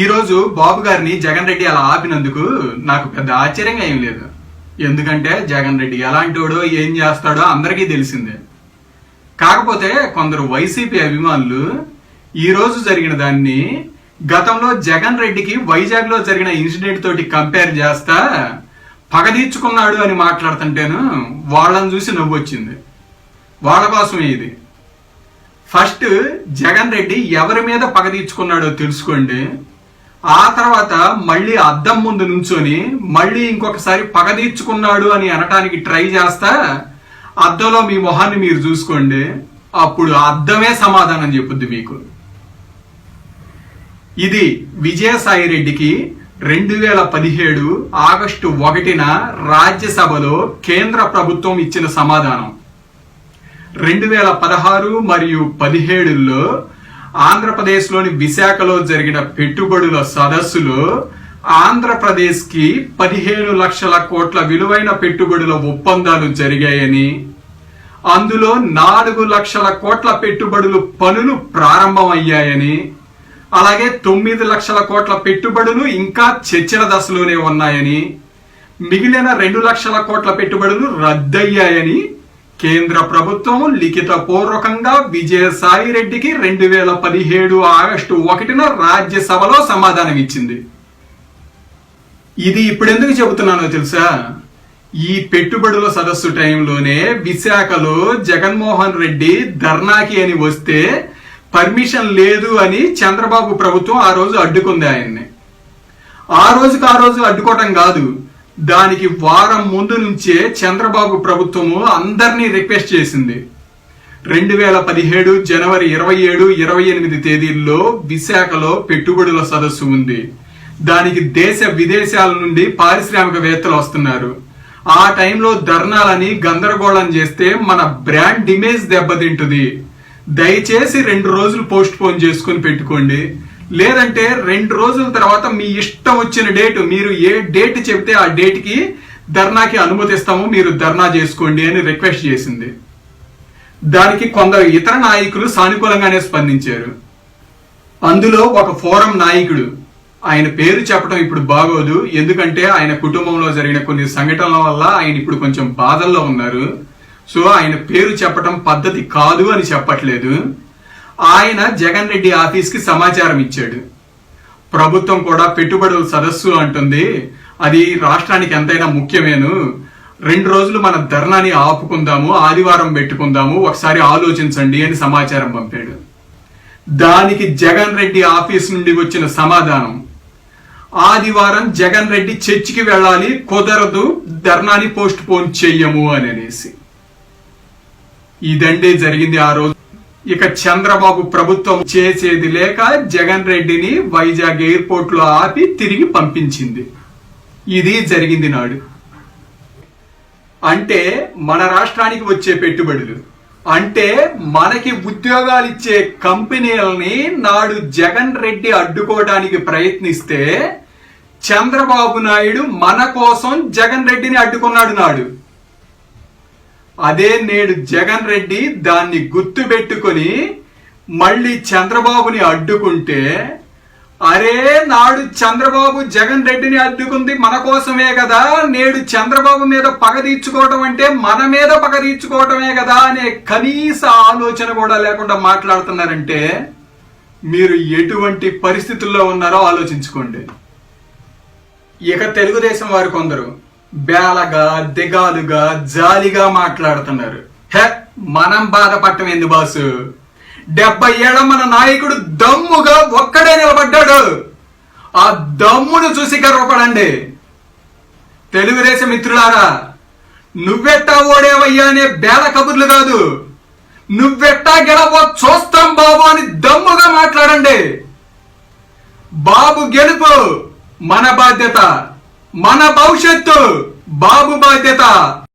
ఈరోజు బాబు గారిని జగన్ రెడ్డి అలా ఆపినందుకు నాకు పెద్ద ఆశ్చర్యంగా ఏం లేదు. ఎందుకంటే జగన్ రెడ్డి ఎలాంటోడో ఏం చేస్తాడో అందరికీ తెలిసిందే. కాకపోతే కొందరు వైసీపీ అభిమానులు ఈ రోజు జరిగిన దాన్ని గతంలో జగన్ రెడ్డికి వైజాగ్లో జరిగిన ఇన్సిడెంట్ తోటి కంపేర్ చేస్తా పగదీర్చుకున్నాడు అని మాట్లాడుతుంటేను వాళ్ళని చూసి నవ్వు వచ్చింది. వాళ్ళ కోసమే ఇది. ఫస్ట్ జగన్ రెడ్డి ఎవరి మీద పగ తీర్చుకున్నాడో తెలుసుకోండి. ఆ తర్వాత మళ్ళీ అద్దం ముందు నుంచొని మళ్ళీ ఇంకొకసారి పగ తీర్చుకున్నాడు అని అనటానికి ట్రై చేస్తా అద్దంలో మీ మొహాన్ని మీరు చూసుకోండి అప్పుడు అద్దమే సమాధానం చెప్పుద్ది మీకు. ఇది విజయసాయి రెడ్డికి రెండు వేల పదిహేడు ఆగస్టు ఒకటిన రాజ్యసభలో కేంద్ర ప్రభుత్వం ఇచ్చిన సమాధానం. రెండు వేల పదహారు మరియు పదిహేడులో ఆంధ్రప్రదేశ్లోని విశాఖలో జరిగిన పెట్టుబడుల సదస్సులో ఆంధ్రప్రదేశ్కి పదిహేను లక్షల కోట్ల విలువైన పెట్టుబడుల ఒప్పందాలు జరిగాయని అందులో నాలుగు లక్షల కోట్ల పెట్టుబడులు పనులు ప్రారంభమయ్యాయని అలాగే తొమ్మిది లక్షల కోట్ల పెట్టుబడులు ఇంకా చర్చల దశలోనే ఉన్నాయని మిగిలిన రెండు లక్షల కోట్ల పెట్టుబడులు రద్దయ్యాయని కేంద్ర ప్రభుత్వం లిఖిత పూర్వకంగా విజయసాయి రెడ్డికి రెండు వేల పదిహేడు ఆగస్టు ఒకటిన రాజ్యసభలో సమాధానం ఇచ్చింది. ఇది ఇప్పుడెందుకు చెబుతున్నానో తెలుసా? ఈ పెట్టుబడుల సదస్సు టైంలోనే విశాఖలో జగన్మోహన్ రెడ్డి ధర్నాకి అని వస్తే పర్మిషన్ లేదు అని చంద్రబాబు ప్రభుత్వం ఆ రోజు అడ్డుకుంది ఆయన్ని. ఆ రోజుకి ఆ రోజు అడ్డుకోవటం కాదు. దానికి వారం ముందు నుంచే చంద్రబాబు ప్రభుత్వము అందరినీ రిక్వెస్ట్ చేసింది. రెండు వేల పదిహేడు జనవరి ఇరవై ఏడు ఇరవై ఎనిమిది తేదీల్లో విశాఖలో పెట్టుబడుల సదస్సు ఉంది. దానికి దేశ విదేశాల నుండి పారిశ్రామికవేత్తలు వస్తున్నారు. ఆ టైంలో ధర్నాలని గందరగోళం చేస్తే మన బ్రాండ్ ఇమేజ్ దెబ్బతింటుంది. దయచేసి రెండు రోజులు పోస్ట్ పోన్ చేసుకుని పెట్టుకోండి. లేదంటే రెండు రోజుల తర్వాత మీ ఇష్టం వచ్చిన డేట్ మీరు ఏ డేట్ చెబితే ఆ డేట్కి ధర్నాకి అనుమతిస్తాము మీరు ధర్నా చేసుకోండి అని రిక్వెస్ట్ చేసింది. దానికి కొందరు ఇతర నాయకులు సానుకూలంగానే స్పందించారు. అందులో ఒక ఫోరం నాయకుడు ఆయన పేరు చెప్పడం ఇప్పుడు బాగోదు ఎందుకంటే ఆయన కుటుంబంలో జరిగిన కొన్ని సంఘటనల వల్ల ఆయన ఇప్పుడు కొంచెం బాధల్లో ఉన్నారు. సో ఆయన పేరు చెప్పడం పద్ధతి కాదు అని చెప్పట్లేదు. ఆయన జగన్ రెడ్డి ఆఫీస్కి సమాచారం ఇచ్చాడు. ప్రభుత్వం కూడా పెట్టుబడుల సదస్సు అంటుంది. అది రాష్ట్రానికి ఎంతైనా ముఖ్యమేను. రెండు రోజులు మన ధర్నాని ఆపుకుందాము ఆదివారం పెట్టుకుందాము ఒకసారి ఆలోచించండి అని సమాచారం పంపాడు. దానికి జగన్ రెడ్డి ఆఫీస్ నుండి వచ్చిన సమాధానం. ఆదివారం జగన్ రెడ్డి చర్చికి వెళ్ళాలి కుదరదు ధర్నాని పోస్ట్ పోన్ చెయ్యము అని అనేసి. ఇదండే జరిగింది ఆ రోజు. ఇక చంద్రబాబు ప్రభుత్వం చేసేది లేక జగన్ రెడ్డిని వైజాగ్ ఎయిర్పోర్ట్లో ఆపి తిరిగి పంపించింది. ఇది జరిగింది నాడు. అంటే మన రాష్ట్రానికి వచ్చే పెట్టుబడులు. అంటే మనకి ఉద్యోగాలు ఇచ్చే కంపెనీలని నాడు జగన్ రెడ్డి అడ్డుకోవడానికి ప్రయత్నిస్తే చంద్రబాబు నాయుడు మన కోసం జగన్ రెడ్డిని అడ్డుకున్నాడు నాడు. అదే నేడు జగన్ రెడ్డి దాన్ని గుర్తుపెట్టుకొని మళ్ళీ చంద్రబాబుని అడ్డుకుంటే అరే నాడు చంద్రబాబు జగన్ రెడ్డిని అడ్డుకుంది మన కోసమే కదా నేడు చంద్రబాబు మీద పగ తీర్చుకోవటం అంటే మన మీద పగ తీర్చుకోవటమే కదా అనే కనీస ఆలోచన కూడా లేకుండా మాట్లాడుతున్నారంటే మీరు ఎటువంటి పరిస్థితుల్లో ఉన్నారో ఆలోచించుకోండి. ఇక తెలుగుదేశం వారు కొందరు బేలగా దిగాలుగా జాలిగా మాట్లాడుతున్నారు. హే మనం బాధపడటం ఎందు బాసు? డెబ్బై ఏళ్ళ మన నాయకుడు దమ్ముగా ఒక్కడే నిలబడ్డాడు. ఆ దమ్మును చూసి గర్వపడండి. తెలుగుదేశం మిత్రులారా నువ్వెట్టా ఓడేవయ్యా అనే బేల కబుర్లు కాదు. నువ్వెట్టా గెలవో చూస్తాం బాబు అని దమ్ముగా మాట్లాడండి. బాబు గెలుపు మన బాధ్యత. మన భవిష్యత్తు బాబు బాధ్యత.